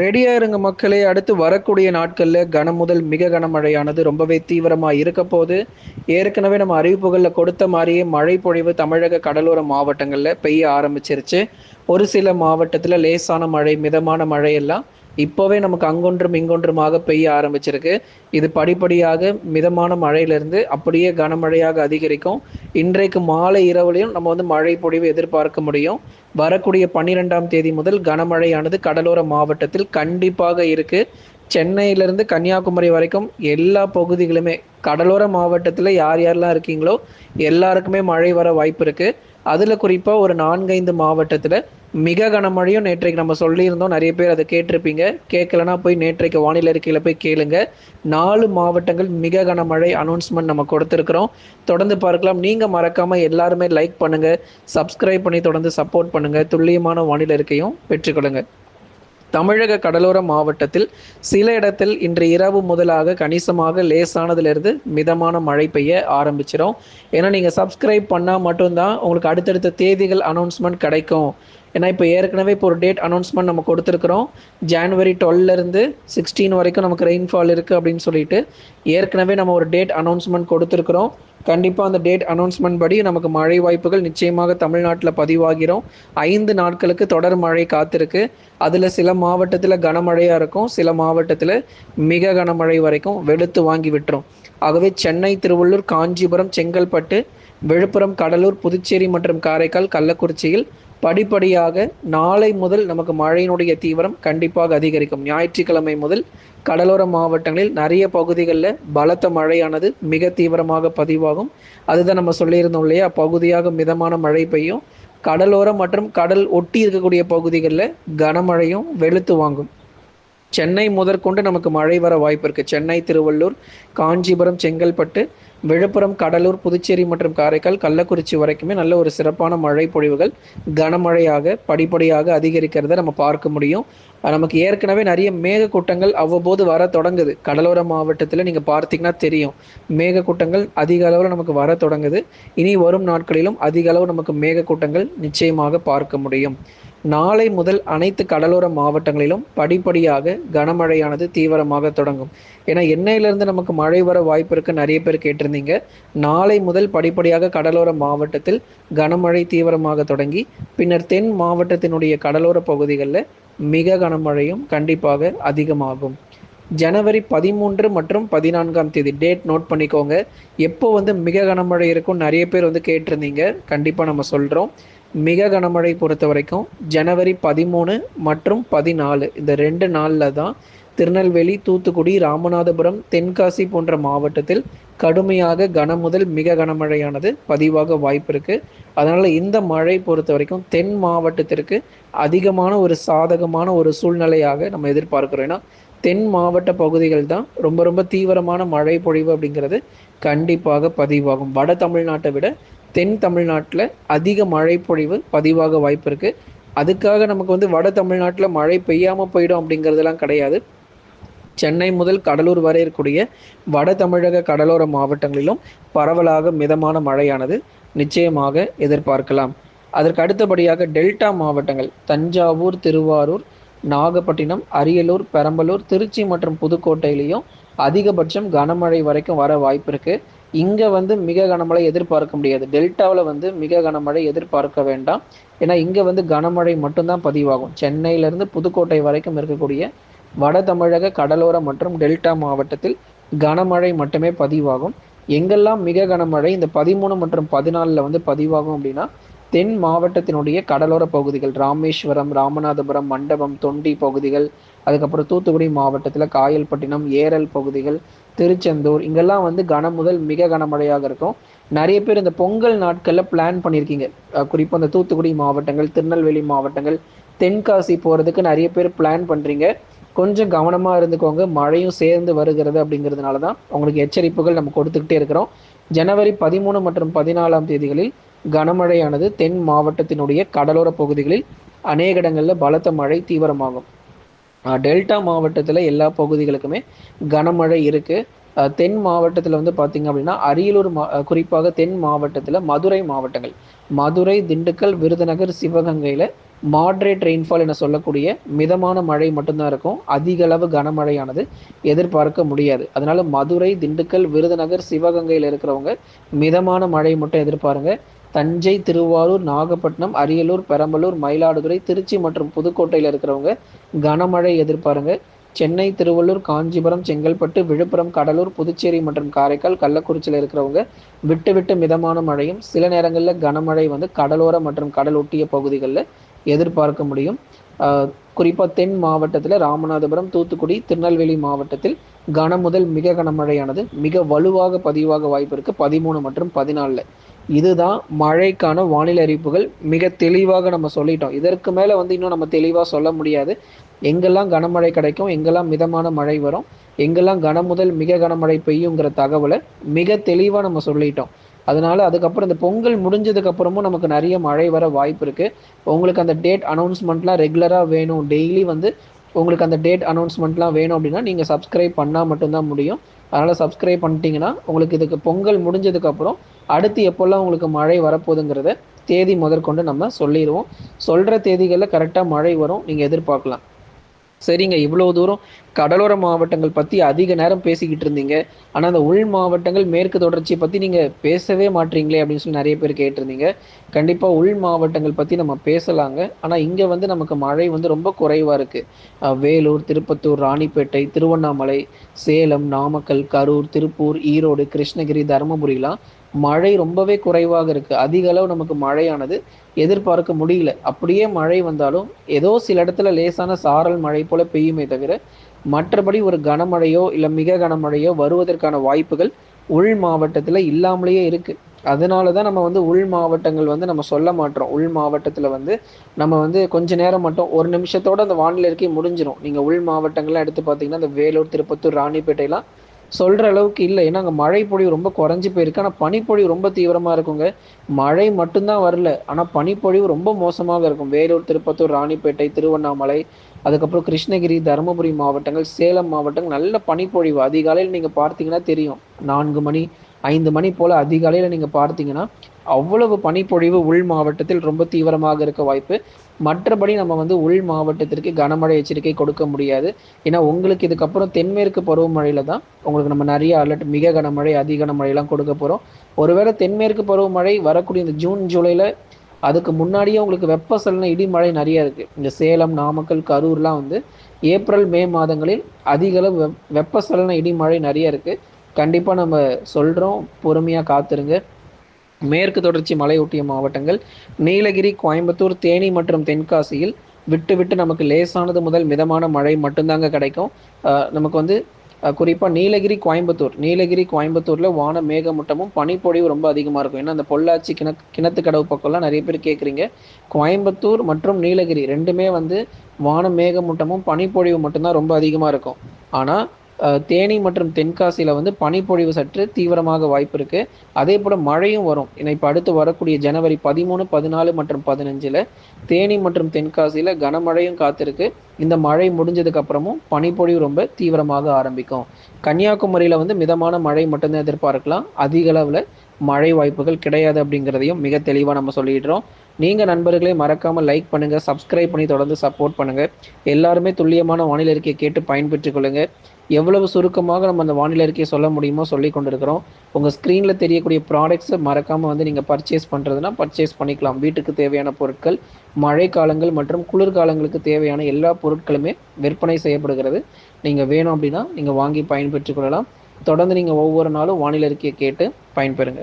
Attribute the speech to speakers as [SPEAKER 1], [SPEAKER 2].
[SPEAKER 1] ரெடியா இருங்க மக்களே. அடுத்து வரக்கூடிய நாட்களில் கனம் முதல் மிக கனமழையானது ரொம்பவே தீவிரமாக இருக்க போது ஏற்கனவே நம்ம அறிவிப்புகளில் கொடுத்த மாதிரியே மழை பொழிவு தமிழக கடலோர மாவட்டங்களில் பெய்ய ஆரம்பிச்சிருச்சு. ஒரு சில மாவட்டத்தில் லேசான மழை மிதமான மழை எல்லாம் இப்போவே நமக்கு அங்கொன்றும் இங்கொன்றுமாக பெய்ய ஆரம்பிச்சிருக்கு. இது படிப்படியாக மிதமான மழையிலிருந்து அப்படியே கனமழையாக அதிகரிக்கும். இன்றைக்கு மாலை இரவுலையும் நம்ம வந்து மழை பொழிவு எதிர்பார்க்க முடியும். வரக்கூடிய பன்னிரெண்டாம் தேதி முதல் கனமழையானது கடலோர மாவட்டத்தில் கண்டிப்பாக இருக்குது சென்னையிலிருந்து கன்னியாகுமரி வரைக்கும் எல்லா பகுதிகளுமே கடலோர மாவட்டத்தில் யார் யாரெல்லாம் இருக்கீங்களோ எல்லாருக்குமே மழை வர வாய்ப்பு இருக்கு. அதில் குறிப்பாக ஒரு நான்கைந்து மாவட்டத்தில் மிக கனமழையும் நேற்றைக்கு நம்ம சொல்லியிருந்தோம். நிறைய பேர் அதை கேட்டிருப்பீங்க. கேட்கலனா போய் நேற்றைக்கு வானிலை அறிக்கையில் போய் கேளுங்க. நாலு மாவட்டங்கள் மிக கனமழை அனௌன்ஸ்மெண்ட் நம்ம கொடுத்துருக்குறோம். தொடர்ந்து பார்க்கலாம். நீங்கள் மறக்காமல் எல்லாருமே லைக் பண்ணுங்கள் சப்ஸ்கிரைப் பண்ணி தொடர்ந்து சப்போர்ட் பண்ணுங்கள் துல்லியமான வானிலை அறிக்கையும் பெற்றுக்கொள்ளுங்கள் தமிழக கடலோர மாவட்டத்தில் சில இடத்தில் இன்று இரவு முதலாக கணிசமாக லேசானதுலேருந்து மிதமான மழை பெய்ய ஆரம்பிச்சிடும் ஏன்னா நீங்கள் சப்ஸ்கிரைப் பண்ணால் மட்டும்தான் உங்களுக்கு அடுத்தடுத்த தேதிகள் அனௌன்ஸ்மெண்ட் கிடைக்கும். ஏன்னா இப்போ ஏற்கனவே இப்போ ஒரு டேட் அனௌன்ஸ்மெண்ட் நம்ம கொடுத்துருக்குறோம். ஜான்வரி டுவெல்லேருந்து சிக்ஸ்டீன் வரைக்கும் நமக்கு ரெயின்ஃபால் இருக்குது அப்படின்னு சொல்லிட்டு ஏற்கனவே நம்ம ஒரு டேட் அனௌன்ஸ்மெண்ட் கொடுத்துருக்குறோம். கண்டிப்பாக அந்த டேட் அனௌன்ஸ்மெண்ட் படி நமக்கு மழை வாய்ப்புகள் நிச்சயமாக தமிழ்நாட்டில் பதிவாகிறோம். ஐந்து நாட்களுக்கு தொடர் மழை காத்திருக்கு. அதில் சில மாவட்டத்தில் கனமழையாக இருக்கும். சில மாவட்டத்தில் மிக கனமழை வரைக்கும் வெளுத்து வாங்கி விட்டுரும். ஆகவே சென்னை திருவள்ளூர் காஞ்சிபுரம் செங்கல்பட்டு விழுப்புரம் கடலூர் புதுச்சேரி மற்றும் காரைக்கால் கள்ளக்குறிச்சியில் படிப்படியாக நாளை முதல் நமக்கு மழையினுடைய தீவிரம் கண்டிப்பாக அதிகரிக்கும். ஞாயிற்றுக்கிழமை முதல் கடலோர மாவட்டங்களில் நிறைய பகுதிகளில் பலத்த மழையானது மிக தீவிரமாக பதிவாகும். அதுதான் நம்ம சொல்லியிருந்தோம் இல்லையா? பகுதியாக மிதமான மழை பெய்யும். கடலோரம் மற்றும் கடல் ஒட்டி இருக்கக்கூடிய பகுதிகளில் கனமழையும் வெளுத்து வாங்கும். சென்னை முதற்கொண்டு நமக்கு மழை வர வாய்ப்பு இருக்குது சென்னை திருவள்ளூர் காஞ்சிபுரம் செங்கல்பட்டு விழுப்புரம் கடலூர் புதுச்சேரி மற்றும் காரைக்கால் கள்ளக்குறிச்சி வரைக்குமே நல்ல ஒரு சிறப்பான மழை பொழிவுகள் கனமழையாக படிப்படியாக அதிகரிக்கிறத நம்ம பார்க்க முடியும். நமக்கு ஏற்கனவே நிறைய மேகக்கூட்டங்கள் அவ்வப்போது வர தொடங்குது. கடலோர மாவட்டத்தில் நீங்கள் பார்த்தீங்கன்னா தெரியும். மேகக்கூட்டங்கள் அதிக அளவில் நமக்கு வர தொடங்குது. இனி வரும் நாட்களிலும் அதிக அளவு நமக்கு மேகக்கூட்டங்கள் நிச்சயமாக பார்க்க முடியும். நாளை முதல் அனைத்து கடலோர மாவட்டங்களிலும் படிப்படியாக கனமழையானது தீவிரமாக தொடங்கும். ஏன்னா எண்ணெயிலிருந்து நமக்கு மழை வர வாய்ப்பு இருக்கு. நிறைய பேர் கேட்டிருந்தீங்க. நாளை முதல் படிப்படியாக கடலோர மாவட்டத்தில் கனமழை தீவிரமாக தொடங்கி பின்னர் தென் மாவட்டத்தினுடைய கடலோர பகுதிகளில் மிக கனமழையும் கண்டிப்பாக அதிகமாகும். ஜனவரி பதிமூன்று மற்றும் பதினான்காம் தேதி டேட் நோட் பண்ணிக்கோங்க. எப்போ வந்து மிக கனமழை இருக்கும் நிறைய பேர் வந்து கேட்டிருந்தீங்க. கண்டிப்பாக நம்ம சொல்கிறோம் மிக கனமழை பொறுத்த வரைக்கும் ஜனவரி பதிமூணு மற்றும் பதினாலு இந்த ரெண்டு நாளில் தான் திருநெல்வேலி தூத்துக்குடி ராமநாதபுரம் தென்காசி போன்ற மாவட்டத்தில் கடுமையாக கன முதல் மிக கனமழையானது பதிவாக வாய்ப்பு இருக்கு. அதனால இந்த மழை பொறுத்த வரைக்கும் தென் மாவட்டத்திற்கு அதிகமான ஒரு சாதகமான ஒரு சூழ்நிலையாக நம்ம எதிர்பார்க்கிறோம். ஏன்னா தென் மாவட்ட பகுதிகள் தான் ரொம்ப ரொம்ப தீவிரமான மழை பொழிவு அப்படிங்கிறது கண்டிப்பாக பதிவாகும். வட தமிழ்நாட்டை விட தென் தமிழ்நாட்டில் அதிக மழை பொழிவு பதிவாக வாய்ப்பு இருக்கு. அதுக்காக நமக்கு வந்து வட தமிழ்நாட்டில் மழை பெய்யாமல் போயிடும் அப்படிங்கிறதுலாம் கிடையாது. சென்னை முதல் கடலூர் வரை இருக்கக்கூடிய வட தமிழக கடலோர மாவட்டங்களிலும் பரவலாக மிதமான மழையானது நிச்சயமாக எதிர்பார்க்கலாம். அதற்கு அடுத்தபடியாக டெல்டா மாவட்டங்கள் தஞ்சாவூர் திருவாரூர் நாகப்பட்டினம் அரியலூர் பெரம்பலூர் திருச்சி மற்றும் புதுக்கோட்டையிலையும் அதிகபட்சம் கனமழை வரைக்கும் வர வாய்ப்பு இருக்கு. இங்கே வந்து மிக கனமழை எதிர்பார்க்க முடியாது. டெல்டாவில் வந்து மிக கனமழை எதிர்பார்க்க வேண்டாம். ஏன்னா இங்கே வந்து கனமழை மட்டும்தான் பதிவாகும். சென்னையிலேருந்து புதுக்கோட்டை வரைக்கும் இருக்கக்கூடிய வட தமிழக கடலோர மற்றும் டெல்டா மாவட்டத்தில் கனமழை மட்டுமே பதிவாகும். எங்கெல்லாம் மிக கனமழை இந்த பதிமூணு மற்றும் பதினாலில் வந்து பதிவாகும் அப்படின்னா தென் மாவட்டத்தினுடைய கடலோர பகுதிகள் ராமேஸ்வரம் ராமநாதபுரம் மண்டபம் தொண்டி பகுதிகள் அதுக்கப்புறம் தூத்துக்குடி மாவட்டத்தில் காயல்பட்டினம் ஏரல் பகுதிகள் திருச்செந்தூர் இங்கெல்லாம் வந்து கன முதல் மிக கனமழையாக இருக்கும். நிறைய பேர் இந்த பொங்கல் நாட்களில் பிளான் பண்ணியிருக்கீங்க குறிப்பாக இந்த தூத்துக்குடி மாவட்டங்கள் திருநெல்வேலி மாவட்டங்கள் தென்காசி போகிறதுக்கு நிறைய பேர் பிளான் பண்ணுறீங்க கொஞ்சம் கவனமாக இருந்துக்கோங்க. மழையும் சேர்ந்து வருகிறது அப்படிங்கிறதுனால தான் உங்களுக்கு எச்சரிப்புகள் நம்ம கொடுத்துக்கிட்டே இருக்கிறோம். ஜனவரி பதிமூணு மற்றும் பதினாலாம் தேதிகளில் கனமழையானது தென் மாவட்டத்தினுடைய கடலோர பகுதிகளில் அநேக இடங்களில் பலத்த மழை தீவிரமாகும். டெல்டா மாவட்டத்தில் எல்லா பகுதிகளுக்குமே கனமழை இருக்குது தென் மாவட்டத்தில் வந்து பார்த்திங்க அப்படின்னா அரியலூர் மா குறிப்பாக தென் மாவட்டத்தில் மதுரை மாவட்டங்கள். மதுரை திண்டுக்கல் விருதுநகர் சிவகங்கையில் மாட்ரேட் ரெயின்ஃபால் என சொல்லக்கூடிய மிதமான மழை மட்டும்தான் இருக்கும். அதிக அளவு கனமழையானது எதிர்பார்க்க முடியாது. அதனால மதுரை திண்டுக்கல் விருதுநகர் சிவகங்கையில் இருக்கிறவங்க மிதமான மழை மட்டும் எதிர்பாருங்க. தஞ்சை திருவாரூர் நாகப்பட்டினம் அரியலூர் பெரம்பலூர் மயிலாடுதுறை திருச்சி மற்றும் புதுக்கோட்டையில் இருக்கிறவங்க கனமழை எதிர்பாருங்க. சென்னை திருவள்ளூர் காஞ்சிபுரம் செங்கல்பட்டு விழுப்புரம் கடலூர் புதுச்சேரி மற்றும் காரைக்கால் கள்ளக்குறிச்சியில் இருக்கிறவங்க விட்டு விட்டு மிதமான மழையும் சில நேரங்களில் கனமழை வந்து கடலோர மற்றும் கடல் ஒட்டிய பகுதிகளில் எதிர்பார்க்க முடியும். குறிப்பாக தென் மாவட்டத்தில் ராமநாதபுரம் தூத்துக்குடி திருநெல்வேலி மாவட்டத்தில் கன முதல் மிக கனமழையானது மிக வலுவாக பதிவாக வாய்ப்பு இருக்குது பதிமூணு மற்றும் பதினாலில். இதுதான் மழைக்கான வானிலை அறிவிப்புகள். மிக தெளிவாக நம்ம சொல்லிட்டோம். இதற்கு மேலே வந்து இன்னும் நம்ம தெளிவாக சொல்ல முடியாது. எங்கெல்லாம் கனமழை கிடைக்கும் எங்கெல்லாம் மிதமான மழை வரும் எங்கெல்லாம் கன முதல் மிக கனமழை பெய்யுங்கிற தகவலை மிக தெளிவாக நம்ம சொல்லிட்டோம். அதனால அதுக்கப்புறம் இந்த பொங்கல் முடிஞ்சதுக்கு அப்புறமும் நமக்கு நிறைய மழை வர வாய்ப்பு இருக்கு. உங்களுக்கு அந்த டேட் அனௌன்ஸ்மெண்ட்லாம் ரெகுலராக வேணும். டெய்லி வந்து உங்களுக்கு அந்த டேட் அனௌன்ஸ்மெண்ட்லாம் வேணும் அப்படின்னா நீங்கள் சப்ஸ்கிரைப் பண்ணால் மட்டும்தான் முடியும். அதனால் சப்ஸ்கிரைப் பண்ணிட்டீங்கன்னா உங்களுக்கு இதுக்கு பொங்கல் முடிஞ்சதுக்கப்புறம் அடுத்து எப்போல்லாம் உங்களுக்கு மழை வரப்போகுதுங்கிறத தேதி முதற்கொண்டு நம்ம சொல்லிடுவோம். சொல்கிற தேதிகளில் கரெக்டாக மழை வரும் நீங்கள் எதிர்பார்க்கலாம். சரிங்க இவ்வளோ தூரம் கடலோர மாவட்டங்கள் பற்றி அதிக நேரம் பேசிக்கிட்டு இருந்தீங்க. ஆனால் அந்த உள் மாவட்டங்கள் மேற்கு தொடர்ச்சியை பற்றி நீங்கள் பேசவே மாட்டீங்களே அப்படின்னு சொல்லி நிறைய பேர் கேட்டிருந்தீங்க. கண்டிப்பாக உள் மாவட்டங்கள் பற்றி நம்ம பேசலாங்க. ஆனால் இங்கே வந்து நமக்கு மழை வந்து ரொம்ப குறைவாக இருக்குது வேலூர் திருப்பத்தூர் ராணிப்பேட்டை திருவண்ணாமலை சேலம் நாமக்கல் கரூர் திருப்பூர் ஈரோடு கிருஷ்ணகிரி தருமபுரிலாம் மழை ரொம்பவே குறைவாக இருக்குது அதிக அளவு நமக்கு மழையானது எதிர்பார்க்க முடியல. அப்படியே மழை வந்தாலும் ஏதோ சில இடத்துல லேசான சாரல் மழை போல பெய்யுமே தவிர மற்றபடி ஒரு கனமழையோ இல்லை மிக கனமழையோ வருவதற்கான வாய்ப்புகள் உள் மாவட்டத்தில் இல்லாமலேயே இருக்குது அதனால தான் நம்ம வந்து உள் மாவட்டங்கள் வந்து நம்ம சொல்ல மாட்டோம். உள் மாவட்டத்தில் வந்து நம்ம வந்து கொஞ்ச நேரம் மட்டும் ஒரு நிமிஷத்தோட அந்த வானிலை இருக்கே முடிஞ்சிடும் நீங்கள் உள் மாவட்டங்கள்லாம் எடுத்து பார்த்தீங்கன்னா இந்த வேலூர் திருப்பத்தூர் ராணிப்பேட்டையெல்லாம் சொல்கிற அளவுக்கு இல்லை. ஏன்னா அங்கே மழை பொழிவு ரொம்ப குறைஞ்சி போயிருக்கு. ஆனால் பனிப்பொழிவு ரொம்ப தீவிரமாக இருக்குங்க. மழை மட்டும்தான் வரல. ஆனால் பனிப்பொழிவு ரொம்ப மோசமாக இருக்கும். வேலூர் திருப்பத்தூர் ராணிப்பேட்டை திருவண்ணாமலை அதுக்கப்புறம் கிருஷ்ணகிரி தருமபுரி மாவட்டங்கள் சேலம் மாவட்டங்கள் நல்ல பனிப்பொழிவு. அதிகாலையில் நீங்கள் பார்த்தீங்கன்னா தெரியும். நான்கு மணி ஐந்து மணி போல் அதிகாலையில் நீங்கள் பார்த்தீங்கன்னா அவ்வளவு பனிப்பொழிவு உள் மாவட்டத்தில் ரொம்ப தீவிரமாக இருக்க வாய்ப்பு. மற்றபடி நம்ம வந்து உள் மாவட்டத்திற்கு கனமழை எச்சரிக்கை கொடுக்க முடியாது. ஏன்னா உங்களுக்கு இதுக்கப்புறம் தென்மேற்கு பருவமழையில தான் உங்களுக்கு நம்ம நிறைய அலர்ட் மிக கனமழை அதிக கனமழையெல்லாம் கொடுக்க போகிறோம் ஒருவேளை தென்மேற்கு பருவமழை வரக்கூடிய இந்த ஜூன் ஜூலையில் அதுக்கு முன்னாடியே உங்களுக்கு வெப்பசலன இடிமழை நிறைய இருக்குது இந்த சேலம் நாமக்கல் கரூர்லாம் வந்து ஏப்ரல் மே மாதங்களில் அதிக அளவு வெப்பசலன இடிமழை நிறைய இருக்குது கண்டிப்பாக நம்ம சொல்கிறோம் பொறுமையாக காத்துருங்க. மேற்கு தொடர்ச்சி மலையொட்டிய மாவட்டங்கள் நீலகிரி கோயம்புத்தூர் தேனி மற்றும் தென்காசியில் விட்டு விட்டு நமக்கு லேசானது முதல் மிதமான மழை மட்டும்தாங்க கிடைக்கும். நமக்கு வந்து குறிப்பாக நீலகிரி கோயம்புத்தூர். நீலகிரி கோயம்புத்தூரில் வான மேகமூட்டமும் பனிப்பொழிவு ரொம்ப அதிகமாக இருக்கும். ஏன்னா அந்த பொள்ளாச்சி கிண கிணத்து கடவு பக்கம்லாம் நிறைய பேர் கேட்குறீங்க கோயம்புத்தூர் மற்றும் நீலகிரி ரெண்டுமே வந்து வான மேகமூட்டமும் பனிப்பொழிவு மட்டும்தான் ரொம்ப அதிகமாக இருக்கும். ஆனால் தேனி மற்றும் தென்காசியில் வந்து பனிப்பொழிவு சற்று தீவிரமாக வாய்ப்பு இருக்குது அதே போல் மழையும் வரும். இப்போ அடுத்து வரக்கூடிய ஜனவரி பதிமூணு பதினாலு மற்றும் பதினஞ்சில் தேனி மற்றும் தென்காசியில் கனமழையும் காத்திருக்கு. இந்த மழை முடிஞ்சதுக்கு அப்புறமும் பனிப்பொழிவு ரொம்ப தீவிரமாக ஆரம்பிக்கும். கன்னியாகுமரியில் வந்து மிதமான மழை மட்டும்தான் எதிர்பார்க்கலாம். அதிக அளவில் மழை வாய்ப்புகள் கிடையாது அப்படிங்கிறதையும் மிக தெளிவாக நம்ம சொல்லிடுறோம். நீங்கள் நண்பர்களே மறக்காமல் லைக் பண்ணுங்கள் சப்ஸ்கிரைப் பண்ணி தொடர்ந்து சப்போர்ட் பண்ணுங்கள் எல்லாருமே துல்லியமான வானிலை அறிக்கையை கேட்டு பயன்பெற்றுக் கொள்ளுங்கள் எவ்வளவு சுருக்கமாக நம்ம அந்த வானிலை அறிக்கையை சொல்ல முடியுமோ சொல்லி கொண்டிருக்கிறோம். உங்கள் ஸ்க்ரீனில் தெரியக்கூடிய ப்ராடக்ட்ஸை மறக்காமல் வந்து நீங்கள் பர்ச்சேஸ் பண்ணுறதுனா பர்ச்சேஸ் பண்ணிக்கலாம். வீட்டுக்கு தேவையான பொருட்கள் மழை காலங்கள் மற்றும் குளிர்காலங்களுக்கு தேவையான எல்லா பொருட்களுமே விற்பனை செய்யப்படுகிறது. நீங்கள் வேணும் அப்படின்னா நீங்கள் வாங்கி பயன்பெற்றுக் கொள்ளலாம். தொடர்ந்து நீங்கள் ஒவ்வொரு நாளும் வானிலை அறிக்கையை கேட்டு பயன்பெறுங்க.